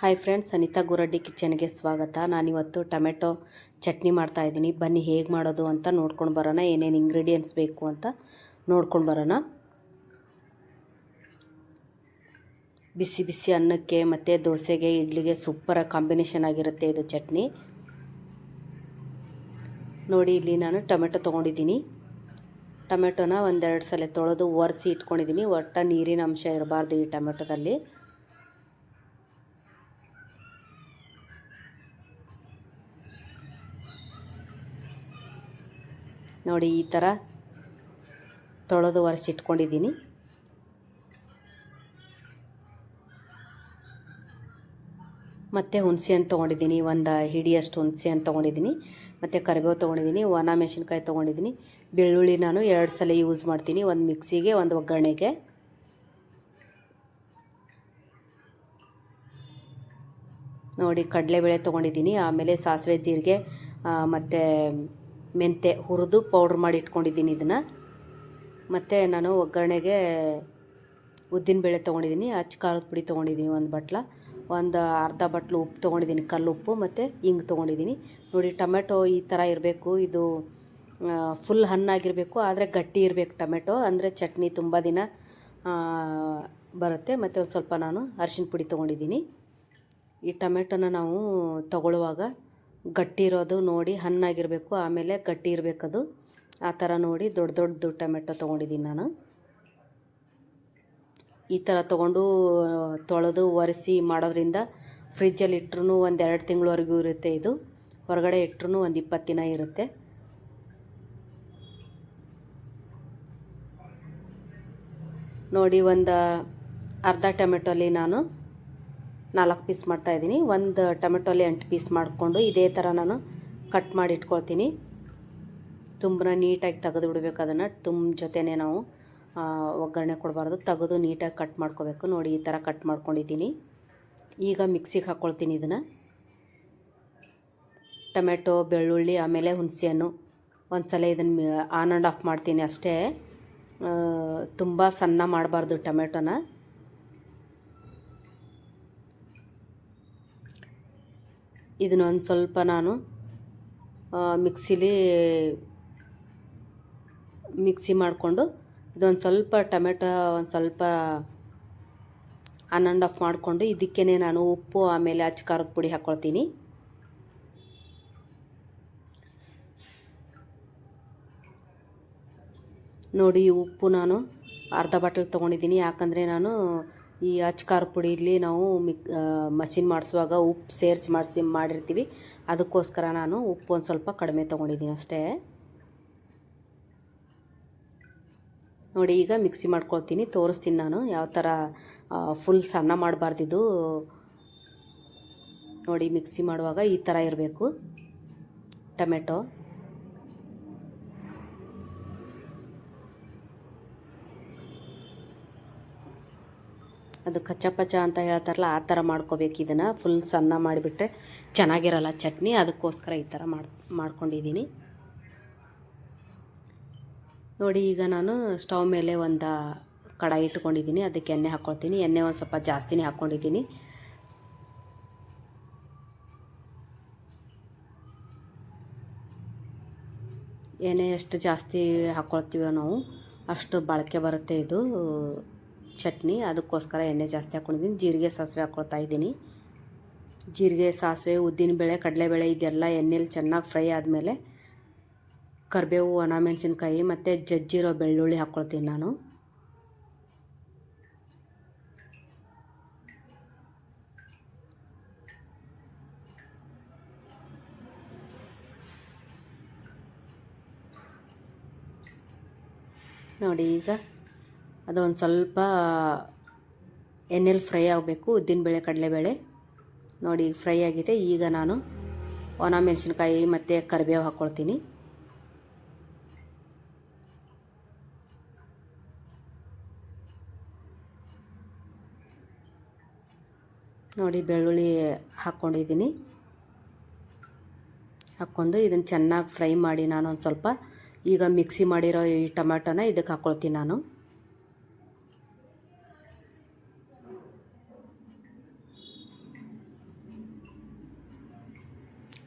Hi friends Anita Guraddi ಕಿಚನ್ಗೆ ಸ್ವಾಗತ. ನಾನಿವತ್ತು ಟೊಮೆಟೊ ಚಟ್ನಿ ಮಾಡ್ತಾ ಇದ್ದೀನಿ. ಬನ್ನಿ ಹೇಗೆ ಮಾಡೋದು ಅಂತ ನೋಡ್ಕೊಂಡು ಬರೋಣ. ಏನೇನು ಇಂಗ್ರೀಡಿಯೆಂಟ್ಸ್ ಬೇಕು ಅಂತ ನೋಡ್ಕೊಂಡು ಬರೋಣ. ಬಿಸಿ ಬಿಸಿ ಅನ್ನಕ್ಕೆ ಮತ್ತು ದೋಸೆಗೆ, ಇಡ್ಲಿಗೆ ಸೂಪರಾಗಿ ಕಾಂಬಿನೇಷನ್ ಆಗಿರುತ್ತೆ ಇದು ಚಟ್ನಿ. ನೋಡಿ, ಇಲ್ಲಿ ನಾನು ಟೊಮೆಟೊ ತೊಗೊಂಡಿದ್ದೀನಿ. ಟೊಮೆಟೊನ ಒಂದೆರಡು ಸಲ ತೊಳೆದು ಒರೆಸಿ ಇಟ್ಕೊಂಡಿದ್ದೀನಿ. ಒಟ್ಟ ನೀರಿನ ಅಂಶ ಇರಬಾರ್ದು ಈ ಟೊಮೆಟೊದಲ್ಲಿ. ನೋಡಿ ಈ ಥರ ತೊಳೆದು ಒರೆಸಿಟ್ಕೊಂಡಿದ್ದೀನಿ. ಮತ್ತು ಹುಣಸೆ ಹಣ್ಣು ತೊಗೊಂಡಿದ್ದೀನಿ, ಒಂದು ಹಿಡಿಯಷ್ಟು ಹುಣಸೆ ಹಣ್ಣು ತೊಗೊಂಡಿದ್ದೀನಿ, ಮತ್ತು ಕರಿಬೇವು ತೊಗೊಂಡಿದ್ದೀನಿ, ಒಣ ಮೆಣಸಿನ್ಕಾಯಿ ತೊಗೊಂಡಿದ್ದೀನಿ. ಬೆಳ್ಳುಳ್ಳಿ ನಾನು ಎರಡು ಸಲ ಯೂಸ್ ಮಾಡ್ತೀನಿ, ಒಂದು ಮಿಕ್ಸಿಗೆ, ಒಂದು ಒಗ್ಗರಣೆಗೆ. ನೋಡಿ ಕಡಲೆಬೇಳೆ ತೊಗೊಂಡಿದ್ದೀನಿ, ಆಮೇಲೆ ಸಾಸಿವೆ ಜೀರಿಗೆ ಮತ್ತು ಮೆಂತೆ ಹುರಿದು ಪೌಡ್ರ್ ಮಾಡಿ ಇಟ್ಕೊಂಡಿದ್ದೀನಿ ಇದನ್ನು. ಮತ್ತು ನಾನು ಒಗ್ಗರಣೆಗೆ ಉದ್ದಿನಬೇಳೆ ತೊಗೊಂಡಿದ್ದೀನಿ, ಅಚ್ಚ ಖಾರದ ಪುಡಿ ತೊಗೊಂಡಿದ್ದೀನಿ ಒಂದು ಬಟ್ಲ, ಒಂದು ಅರ್ಧ ಬಟ್ಲು ಉಪ್ಪು ತೊಗೊಂಡಿದ್ದೀನಿ, ಕಲ್ಲು ಉಪ್ಪು ಮತ್ತು ಹಿಂಗೆ ತೊಗೊಂಡಿದ್ದೀನಿ. ನೋಡಿ, ಟೊಮೆಟೊ ಈ ಥರ ಇರಬೇಕು, ಇದು ಫುಲ್ ಹಣ್ಣಾಗಿರಬೇಕು ಆದರೆ ಗಟ್ಟಿ ಇರಬೇಕು ಟೊಮೆಟೊ, ಅಂದರೆ ಚಟ್ನಿ ತುಂಬ ದಿನ ಬರುತ್ತೆ. ಮತ್ತು ಒಂದು ಸ್ವಲ್ಪ ನಾನು ಅರಿಶಿನ ಪುಡಿ ತೊಗೊಂಡಿದ್ದೀನಿ. ಈ ಟೊಮೆಟೊನ ನಾವು ತಗೊಳ್ಳುವಾಗ ಗಟ್ಟಿ ಇರೋದು ನೋಡಿ ಹಣ್ಣಾಗಿರಬೇಕು, ಆಮೇಲೆ ಗಟ್ಟಿ ಇರಬೇಕದು ಆ ಥರ ನೋಡಿ ದೊಡ್ಡ ದೊಡ್ಡದು ಟೊಮೆಟೊ ತೊಗೊಂಡಿದ್ದೀನಿ ನಾನು. ಈ ಥರ ತೊಗೊಂಡು, ತೊಳೆದು ಒರೆಸಿ ಮಾಡೋದ್ರಿಂದ ಫ್ರಿಜ್ಜಲ್ಲಿ ಇಟ್ಟರು ಒಂದು ಎರಡು ತಿಂಗಳವರೆಗೂ ಇರುತ್ತೆ ಇದು. ಹೊರಗಡೆ ಇಟ್ಟರು ಒಂದು ಇಪ್ಪತ್ತು ದಿನ ಇರುತ್ತೆ. ನೋಡಿ ಒಂದು ಅರ್ಧ ಟೊಮೆಟೊಲಿ ನಾನು ನಾಲ್ಕು ಪೀಸ್ ಮಾಡ್ತಾ ಇದ್ದೀನಿ. ಒಂದು ಟೊಮೆಟೊಲಿ ಎಂಟು ಪೀಸ್ ಮಾಡಿಕೊಂಡು ಇದೇ ಥರ ನಾನು ಕಟ್ ಮಾಡಿ ಇಟ್ಕೊಳ್ತೀನಿ. ತುಂಬ ನೀಟಾಗಿ ತೆಗೆದು ಬಿಡಬೇಕು ಅದನ್ನು. ತುಂಬ ಜೊತೆನೇ ನಾವು ಒಗ್ಗರಣೆ ಕೊಡಬಾರ್ದು. ತೆಗೆದು ನೀಟಾಗಿ ಕಟ್ ಮಾಡ್ಕೋಬೇಕು. ನೋಡಿ, ಈ ಥರ ಕಟ್ ಮಾಡ್ಕೊಂಡಿದ್ದೀನಿ. ಈಗ ಮಿಕ್ಸಿಗೆ ಹಾಕ್ಕೊಳ್ತೀನಿ ಇದನ್ನು. ಟೊಮೆಟೊ, ಬೆಳ್ಳುಳ್ಳಿ, ಆಮೇಲೆ ಹುಣಸೆಹಣ್ಣು. ಒಂದು ಸಲ ಇದನ್ನು ಆನ್ ಆ್ಯಂಡ್ ಆಫ್ ಮಾಡ್ತೀನಿ ಅಷ್ಟೇ. ತುಂಬ ಸಣ್ಣ ಮಾಡಬಾರ್ದು ಟೊಮೆಟೊನ. ಇದನ್ನೊಂದು ಸ್ವಲ್ಪ ನಾನು ಮಿಕ್ಸಿಲಿ ಮಿಕ್ಸಿ ಮಾಡಿಕೊಂಡು ಇದೊಂದು ಸ್ವಲ್ಪ ಟೊಮೆಟೊ, ಒಂದು ಸ್ವಲ್ಪ ಆನ್ ಆಫ್ ಮಾಡಿಕೊಂಡು ಇದಕ್ಕೇ ನಾನು ಉಪ್ಪು, ಆಮೇಲೆ ಅಚ್ಚ ಖಾರದ ಪುಡಿ ಹಾಕ್ಕೊಳ್ತೀನಿ ನೋಡಿ ಉಪ್ಪು ನಾನು ಅರ್ಧ ಬಾಟಲ್ ತೊಗೊಂಡಿದ್ದೀನಿ. ಯಾಕಂದರೆ ನಾನು ಈ ಅಚ್ಚ ಖಾರ ಪುಡಿಲಿ ನಾವು ಮಿಕ್ ಮಷಿನ್ ಮಾಡಿಸುವಾಗ ಉಪ್ಪು ಸೇರಿಸಿ ಮಾಡಿಸಿ ಮಾಡಿರ್ತೀವಿ. ಅದಕ್ಕೋಸ್ಕರ ನಾನು ಉಪ್ಪು ಒಂದು ಸ್ವಲ್ಪ ಕಡಿಮೆ ತೊಗೊಂಡಿದ್ದೀನಿ ಅಷ್ಟೇ. ನೋಡಿ, ಈಗ ಮಿಕ್ಸಿ ಮಾಡ್ಕೊಳ್ತೀನಿ. ತೋರಿಸ್ತೀನಿ ನಾನು ಯಾವ ಥರ ಫುಲ್ ಸಣ್ಣ ಮಾಡಬಾರ್ದಿದ್ದು ನೋಡಿ, ಮಿಕ್ಸಿ ಮಾಡುವಾಗ ಈ ಥರ ಇರಬೇಕು. ಟೊಮೆಟೊ. ಅದು ಕಚ್ಚಪಚ್ಚ ಅಂತ ಹೇಳ್ತಾರಲ್ಲ, ಆ ಥರ ಮಾಡ್ಕೋಬೇಕು ಇದನ್ನು. ಫುಲ್ ಸಣ್ಣ ಮಾಡಿಬಿಟ್ರೆ ಚೆನ್ನಾಗಿರಲ್ಲ ಚಟ್ನಿ. ಅದಕ್ಕೋಸ್ಕರ ಈ ಥರ ಮಾಡಿ, ಮಾಡ್ಕೊಂಡಿದ್ದೀನಿ. ನೋಡಿ, ಈಗ ನಾನು ಸ್ಟವ್ ಮೇಲೆ ಒಂದು ಕಡಾಯಿ ಇಟ್ಕೊಂಡಿದ್ದೀನಿ. ಅದಕ್ಕೆ ಎಣ್ಣೆ ಹಾಕ್ಕೊಳ್ತೀನಿ ಎಣ್ಣೆ ಒಂದು ಸ್ವಲ್ಪ ಜಾಸ್ತಿನೇ ಹಾಕ್ಕೊಂಡಿದ್ದೀನಿ ಎಣ್ಣೆ ಎಷ್ಟು ಜಾಸ್ತಿ ಹಾಕ್ಕೊಳ್ತೀವೋ ನಾವು, ಅಷ್ಟು ಬಾಳಿಕೆ ಬರುತ್ತೆ ಇದು. ಚಟ್ನಿ, ಅದಕ್ಕೋಸ್ಕರ ಎಣ್ಣೆ ಜಾಸ್ತಿ ಹಾಕ್ಕೊಂಡಿದ್ದೀನಿ ಜೀರಿಗೆ, ಸಾಸಿವೆ ಹಾಕ್ಕೊಳ್ತಾ ಇದ್ದೀನಿ. ಜೀರಿಗೆ, ಸಾಸಿವೆ ಉದ್ದಿನಬೇಳೆ ಕಡಲೆಬೇಳೆ ಇದೆಲ್ಲ ಎಣ್ಣೆಲಿ ಚೆನ್ನಾಗಿ ಫ್ರೈ ಆದಮೇಲೆ ಕರಿಬೇವು ಒಣ ಮೆಣಸಿನ್ಕಾಯಿ ಮತ್ತು ಜಜ್ಜಿರೋ ಬೆಳ್ಳುಳ್ಳಿ ಹಾಕ್ಕೊಳ್ತೀನಿ ನಾನು. ನೋಡಿ ಈಗ ಅದೊಂದು ಸ್ವಲ್ಪ ಎಣ್ಣೆಲಿ ಫ್ರೈ ಆಗಬೇಕು ಉದ್ದಿನಬೇಳೆ ಕಡಲೆಬೇಳೆ ನೋಡಿ, ಫ್ರೈ ಆಗಿದೆ. ಈಗ ನಾನು ಒಣ ಮೆಣಸಿನ್ಕಾಯಿ ಮತ್ತು ಕರಿಬೇವು ಹಾಕ್ಕೊಳ್ತೀನಿ ನೋಡಿ, ಬೆಳ್ಳುಳ್ಳಿ ಹಾಕ್ಕೊಂಡಿದ್ದೀನಿ ಹಾಕ್ಕೊಂಡು ಇದನ್ನು ಚೆನ್ನಾಗಿ ಫ್ರೈ ಮಾಡಿ ನಾನು ಒಂದು ಸ್ವಲ್ಪ ಈಗ ಮಿಕ್ಸಿ ಮಾಡಿರೋ ಈ ಟೊಮ್ಯಾಟೋನ ಇದಕ್ಕೆ ಹಾಕ್ಕೊಳ್ತೀನಿ ನಾನು.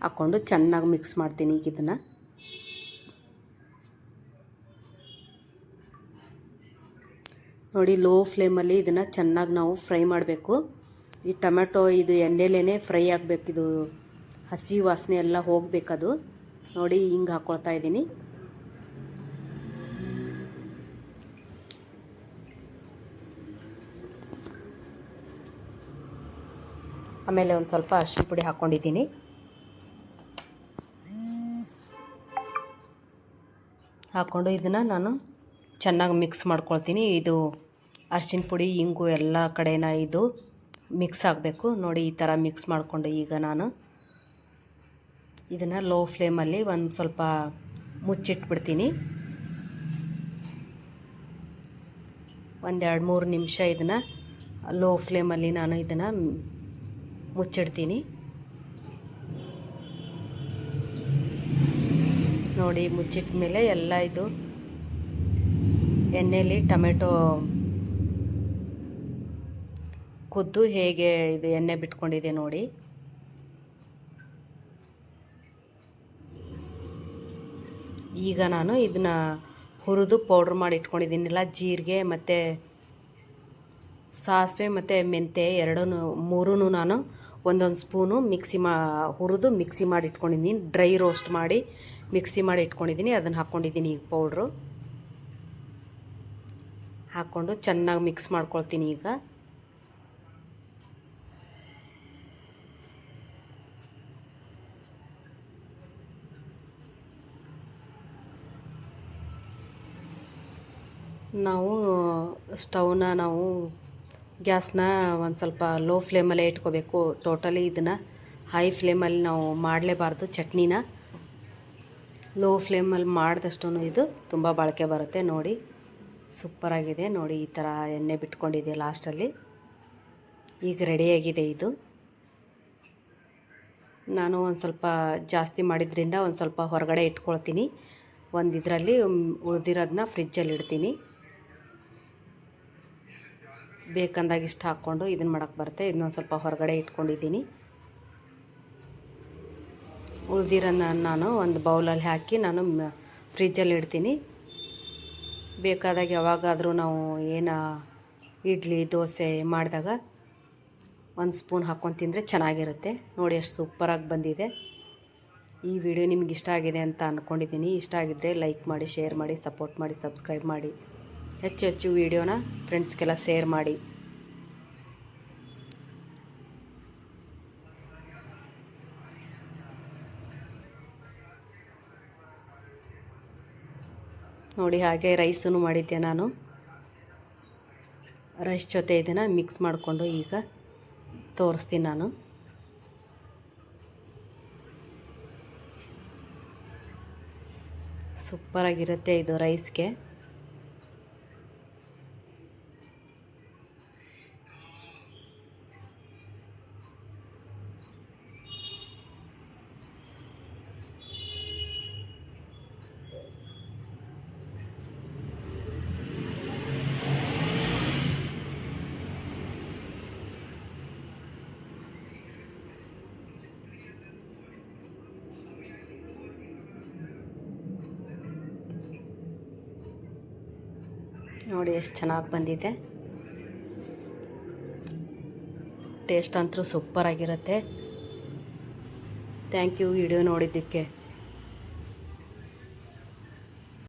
ಹಾಕ್ಕೊಂಡು ಚೆನ್ನಾಗಿ ಮಿಕ್ಸ್ ಮಾಡ್ತೀನಿ ಈಗ ಇದನ್ನು. ನೋಡಿ ಲೋ ಫ್ಲೇಮಲ್ಲಿ ಇದನ್ನು ಚೆನ್ನಾಗಿ ನಾವು ಫ್ರೈ ಮಾಡಬೇಕು. ಈ ಟೊಮೆಟೊ, ಇದು ಎಣ್ಣೆಲೇ ಫ್ರೈ ಆಗಬೇಕು. ಇದು ಹಸಿ ವಾಸನೆ ಎಲ್ಲ ಹೋಗಬೇಕದು. ನೋಡಿ ಹಿಂಗೆ ಹಾಕ್ಕೊಳ್ತಾ ಇದ್ದೀನಿ. ಆಮೇಲೆ ಒಂದು ಸ್ವಲ್ಪ ಅರಿಶಿನ ಪುಡಿ ಹಾಕ್ಕೊಂಡಿದ್ದೀನಿ ಹಾಕ್ಕೊಂಡು ಇದನ್ನು ನಾನು ಚೆನ್ನಾಗಿ ಮಿಕ್ಸ್ ಮಾಡ್ಕೊಳ್ತೀನಿ. ಇದು ಅರ್ಶಿನ ಪುಡಿ, ಇಂಗು ಎಲ್ಲ ಕಡೆನ ಇದು ಮಿಕ್ಸ್ ಆಗಬೇಕು. ನೋಡಿ ಈ ಥರ ಮಿಕ್ಸ್ ಮಾಡಿಕೊಂಡು ಈಗ ನಾನು ಇದನ್ನು ಲೋ ಫ್ಲೇಮಲ್ಲಿ ಒಂದು ಸ್ವಲ್ಪ ಮುಚ್ಚಿಟ್ಬಿಡ್ತೀನಿ. ಒಂದೆರಡು ಮೂರು ನಿಮಿಷ ಇದನ್ನು ಲೋ ಫ್ಲೇಮಲ್ಲಿ ನಾನು ಇದನ್ನು ಮುಚ್ಚಿಡ್ತೀನಿ. ನೋಡಿ ಮುಚ್ಚಿಟ್ಟ ಮೇಲೆ ಎಲ್ಲ ಇದು ಎಣ್ಣೆಯಲ್ಲಿ ಟೊಮೆಟೊ ಕುದ್ದು ಹೇಗೆ ಇದು ಎಣ್ಣೆ ಬಿಟ್ಕೊಂಡಿದೆ ನೋಡಿ. ಈಗ ನಾನು ಇದನ್ನ ಹುರಿದು ಪೌಡ್ರ್ ಮಾಡಿ ಇಟ್ಕೊಂಡಿದ್ದೀನಿಲ್ಲ ಜೀರಿಗೆ ಮತ್ತು ಸಾಸಿವೆ ಮತ್ತು ಮೆಂತೆ ಎರಡೂ ಮೂರೂ ನಾನು ಒಂದೊಂದು ಸ್ಪೂನು ಮಿಕ್ಸಿ ಮಾ, ಹುರಿದು ಮಿಕ್ಸಿ ಮಾಡಿ ಇಟ್ಕೊಂಡಿದ್ದೀನಿ ಡ್ರೈ ರೋಸ್ಟ್ ಮಾಡಿ ಮಿಕ್ಸಿ ಮಾಡಿ ಇಟ್ಕೊಂಡಿದ್ದೀನಿ ಅದನ್ನು ಹಾಕ್ಕೊಂಡಿದ್ದೀನಿ ಈಗ ಪೌಡ್ರು. ಹಾಕ್ಕೊಂಡು ಚೆನ್ನಾಗಿ ಮಿಕ್ಸ್ ಮಾಡ್ಕೊಳ್ತೀನಿ ಈಗ. ನಾವು ಸ್ಟವ್ನ ನಾವು ಗ್ಯಾಸ್ನ ಒಂದು ಸ್ವಲ್ಪ ಲೋ ಫ್ಲೇಮಲ್ಲೇ ಇಟ್ಕೋಬೇಕು. ಟೋಟಲಿ ಇದನ್ನು ಹೈ ಫ್ಲೇಮಲ್ಲಿ ನಾವು ಮಾಡಲೇಬಾರ್ದು ಚಟ್ನಿನ. ಲೋ ಫ್ಲೇಮಲ್ಲಿ ಮಾಡಿದಷ್ಟು ಇದು ತುಂಬ ಬಾಳಿಕೆ ಬರುತ್ತೆ. ನೋಡಿ ಸೂಪರಾಗಿದೆ ನೋಡಿ, ಈ ಥರ ಎಣ್ಣೆ ಬಿಟ್ಕೊಂಡಿದೆ ಲಾಸ್ಟಲ್ಲಿ ಈಗ ರೆಡಿಯಾಗಿದೆ ಇದು. ನಾನು ಒಂದು ಸ್ವಲ್ಪ ಜಾಸ್ತಿ ಮಾಡಿದ್ರಿಂದ ಒಂದು ಸ್ವಲ್ಪ ಹೊರಗಡೆ ಇಟ್ಕೊಳ್ತೀನಿ. ಒಂದು ಇದರಲ್ಲಿ ಉಳಿದಿರೋದನ್ನ ಫ್ರಿಜ್ಜಲ್ಲಿ ಇಡ್ತೀನಿ. ಬೇಕಂದಾಗ ಇಷ್ಟು ಹಾಕ್ಕೊಂಡು ಇದನ್ನು ಮಾಡೋಕ್ಕೆ ಬರುತ್ತೆ. ಇದನ್ನೊಂದು ಸ್ವಲ್ಪ ಹೊರಗಡೆ ಇಟ್ಕೊಂಡಿದ್ದೀನಿ. ಉಳ್ದಿರೋನ್ನ ನಾನು ಒಂದು ಬೌಲಲ್ಲಿ ಹಾಕಿ ನಾನು ಫ್ರಿಜ್ಜಲ್ಲಿ ಇಡ್ತೀನಿ. ಬೇಕಾದಾಗ ಯಾವಾಗಾದರೂ ನಾವು ಏನು ಇಡ್ಲಿ, ದೋಸೆ ಮಾಡಿದಾಗ ಒಂದು ಸ್ಪೂನ್ ಹಾಕ್ಕೊಂಡು ತಿಂದರೆ ಚೆನ್ನಾಗಿರುತ್ತೆ. ನೋಡಿ ಎಷ್ಟು ಸೂಪರಾಗಿ ಬಂದಿದೆ. ಈ ವಿಡಿಯೋ ನಿಮ್ಗೆ ಇಷ್ಟ ಆಗಿದೆ ಅಂತ ಅಂದ್ಕೊಂಡಿದ್ದೀನಿ ಇಷ್ಟ ಆಗಿದ್ದರೆ ಲೈಕ್ ಮಾಡಿ, ಶೇರ್ ಮಾಡಿ, ಸಪೋರ್ಟ್ ಮಾಡಿ, ಸಬ್ಸ್ಕ್ರೈಬ್ ಮಾಡಿ. ಹೆಚ್ಚು ಹೆಚ್ಚು ವೀಡಿಯೋನ ಫ್ರೆಂಡ್ಸ್ಗೆಲ್ಲ ಶೇರ್ ಮಾಡಿ. ನೋಡಿ ಹಾಗೆ ರೈಸನ್ನು ಮಾಡಿದ್ದೆ ನಾನು. ರೈಸ್ ಜೊತೆ ಇದನ್ನು ಮಿಕ್ಸ್ ಮಾಡಿಕೊಂಡು ಈಗ ತೋರಿಸ್ತೀನಿ ನಾನು. ಸೂಪರಾಗಿರುತ್ತೆ ಇದು ರೈಸ್ಗೆ. ನೋಡಿ ಎಷ್ಟು ಚೆನ್ನಾಗಿ ಬಂದಿದೆ. ಟೇಸ್ಟ್ ಅಂತೂ ಸೂಪರಾಗಿರುತ್ತೆ ಥ್ಯಾಂಕ್ ಯು ವಿಡಿಯೋ ನೋಡಿದ್ದಕ್ಕೆ.